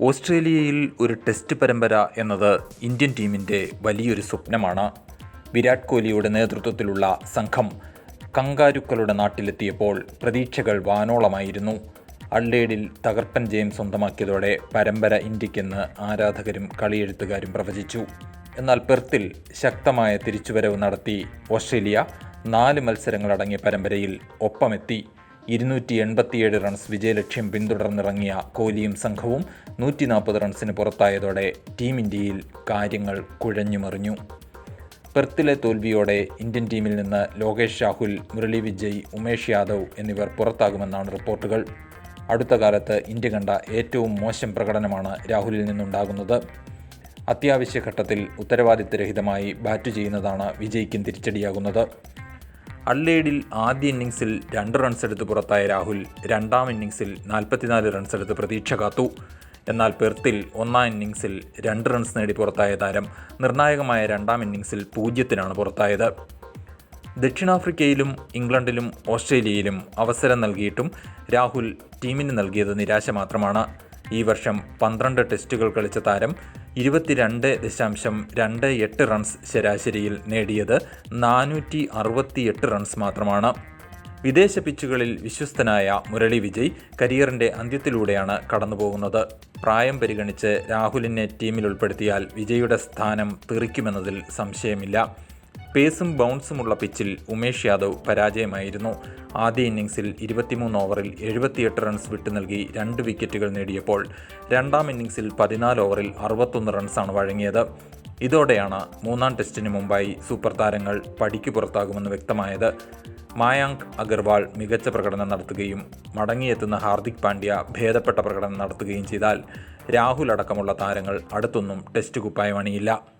ഓസ്ട്രേലിയയിൽ ഒരു ടെസ്റ്റ് പരമ്പര എന്നത് ഇന്ത്യൻ ടീമിന്റെ വലിയൊരു സ്വപ്നമാണ്. വിരാട് കോഹ്ലിയുടെ നേതൃത്വത്തിലുള്ള സംഘം കങ്കാരുക്കളുടെ നാട്ടിലെത്തിയപ്പോൾ പ്രതീക്ഷകൾ വാനോളമായിരുന്നു. അള്ളേഡിൽ തകർപ്പൻ ജയം സ്വന്തമാക്കിയതോടെ പരമ്പര ഇന്ത്യക്കെന്ന് ആരാധകരും കളിയെഴുത്തുകാരും പ്രവചിച്ചു. എന്നാൽ പെർത്തിൽ ശക്തമായ തിരിച്ചുവരവ് നടത്തി ഓസ്ട്രേലിയ നാല് മത്സരങ്ങളടങ്ങിയ പരമ്പരയിൽ ഒപ്പമെത്തി. ഇരുന്നൂറ്റി എൺപത്തിയേഴ് റൺസ് വിജയലക്ഷ്യം പിന്തുടർന്നിറങ്ങിയ കോഹ്ലിയും സംഘവും നൂറ്റി നാൽപ്പത് റൺസിന് പുറത്തായതോടെ ടീം ഇന്ത്യയിൽ കാര്യങ്ങൾ കുഴഞ്ഞുമറിഞ്ഞു. പെർത്തിലെ തോൽവിയോടെ ഇന്ത്യൻ ടീമിൽ നിന്ന് ലോകേഷ് രാഹുൽ മുരളി വിജയ് ഉമേഷ് യാദവ് എന്നിവർ പുറത്താകുമെന്നാണ് റിപ്പോർട്ടുകൾ. അടുത്ത കാലത്ത് ഇന്ത്യ കണ്ട ഏറ്റവും മോശം പ്രകടനമാണ് രാഹുലിൽ നിന്നുണ്ടാകുന്നത്. അത്യാവശ്യ ഘട്ടത്തിൽ ഉത്തരവാദിത്തരഹിതമായി ബാറ്റ് ചെയ്യുന്നതാണ് വിജയ്ക്കും തിരിച്ചടിയാകുന്നത്. അള്ളേഡിൽ ആദ്യ ഇന്നിങ്സിൽ രണ്ട് റൺസ് എടുത്ത് പുറത്തായ രാഹുൽ രണ്ടാം ഇന്നിങ്സിൽ നാൽപ്പത്തിനാല് റൺസ് എടുത്ത് പ്രതീക്ഷ കാത്തു. എന്നാൽ പെർത്തിൽ ഒന്നാം ഇന്നിങ്സിൽ രണ്ട് റൺസ് നേടി പുറത്തായ താരം നിർണായകമായ രണ്ടാം ഇന്നിങ്സിൽ പൂജ്യത്തിനാണ് പുറത്തായത്. ദക്ഷിണാഫ്രിക്കയിലും ഇംഗ്ലണ്ടിലും ഓസ്ട്രേലിയയിലും അവസരം നൽകിയിട്ടും രാഹുൽ ടീമിന് നൽകിയത് നിരാശ മാത്രമാണ്. ഈ വർഷം പന്ത്രണ്ട് ടെസ്റ്റുകൾ കളിച്ച താരം ഇരുപത്തിരണ്ട് ദശാംശം രണ്ട് എട്ട് റൺസ് ശരാശരിയിൽ നേടിയത് നാനൂറ്റി അറുപത്തിയെട്ട് റൺസ് മാത്രമാണ്. വിദേശ പിച്ചുകളിൽ വിശ്വസ്തനായ മുരളി വിജയ് കരിയറിന്റെ അന്ത്യത്തിലൂടെയാണ് കടന്നുപോകുന്നത്. പ്രായം പരിഗണിച്ച് രാഹുലിനെ ടീമിൽ ഉൾപ്പെടുത്തിയാൽ വിജയുടെ സ്ഥാനം തെറിക്കുമെന്നതിൽ സംശയമില്ല. പേസും ബൗൺസുമുള്ള പിച്ചിൽ ഉമേഷ് യാദവ് പരാജയമായിരുന്നു. ആദ്യ ഇന്നിംഗ്സിൽ ഇരുപത്തിമൂന്ന് ഓവറിൽ എഴുപത്തിയെട്ട് റൺസ് വിട്ടു നൽകി രണ്ട് വിക്കറ്റുകൾ നേടിയപ്പോൾ രണ്ടാം ഇന്നിംഗ്സിൽ പതിനാല് ഓവറിൽ അറുപത്തൊന്ന് റൺസാണ് വഴങ്ങിയത്. ഇതോടെയാണ് മൂന്നാം ടെസ്റ്റിന് മുമ്പായി സൂപ്പർ താരങ്ങൾ പടിക്ക് പുറത്താകുമെന്ന് വ്യക്തമായത്. മായാങ്ക് അഗർവാൾ മികച്ച പ്രകടനം നടത്തുകയും മടങ്ങിയെത്തുന്ന ഹാർദിക് പാണ്ഡ്യ ഭേദപ്പെട്ട പ്രകടനം നടത്തുകയും ചെയ്താൽ രാഹുൽ അടക്കമുള്ള താരങ്ങൾ അടുത്തൊന്നും ടെസ്റ്റ് കുപ്പായം അണിയില്ല.